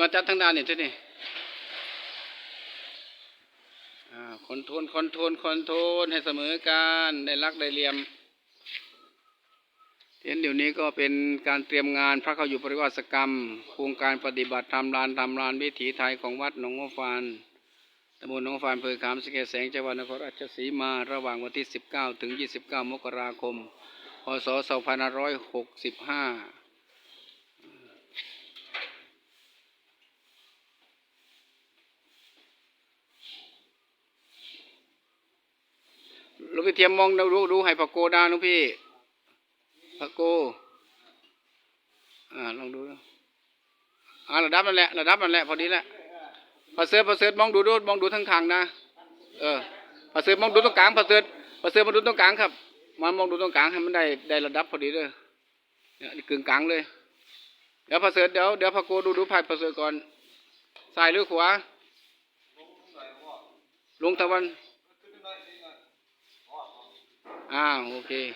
มาจัดทั้งด้านนี่ที่นี่คอนโทรลคอนโทรลคอนโทรลให้เสมอกันได้รักได้เหลี่ยมเห็นเดี๋ยวนี้ก็เป็นการเตรียมงานพระเข้าอยู่ปริวาสกรรม โครงการปฏิบัติธรรมลานธรรมลานวิถีไทยของวัดหนองงอฟานตำบลหนองฟานอำเภอขามสแกแสงจังหวัดนครราชสีมา ระหว่างวันที่ 19 ถึง 29 มกราคม พศ 2565 หลูกพี่เทียมมองดูดูดูให้พระโกดาหลุงพี่พระโก อ่าลองดูอ่าระดับนั่นแหละระดับนั่นแหละพอดีแหละพระเสือพระเสือมองดูดูมองดูทั้งทางนะ เออพระเสือมองดูตรงกลางพระเสือพระเสือมองดูตรงกลางครับมันมองดูตรงกลางให้มันได้ได้ระดับพอดีเลยเนี่ยกึ่งกลางเลย เดี๋ยวพระเสือเดี๋ยวเดี๋ยวพระโกดูดูภายพระเสือก่อนซ้ายหรือขวาลงตะวัน 啊 ok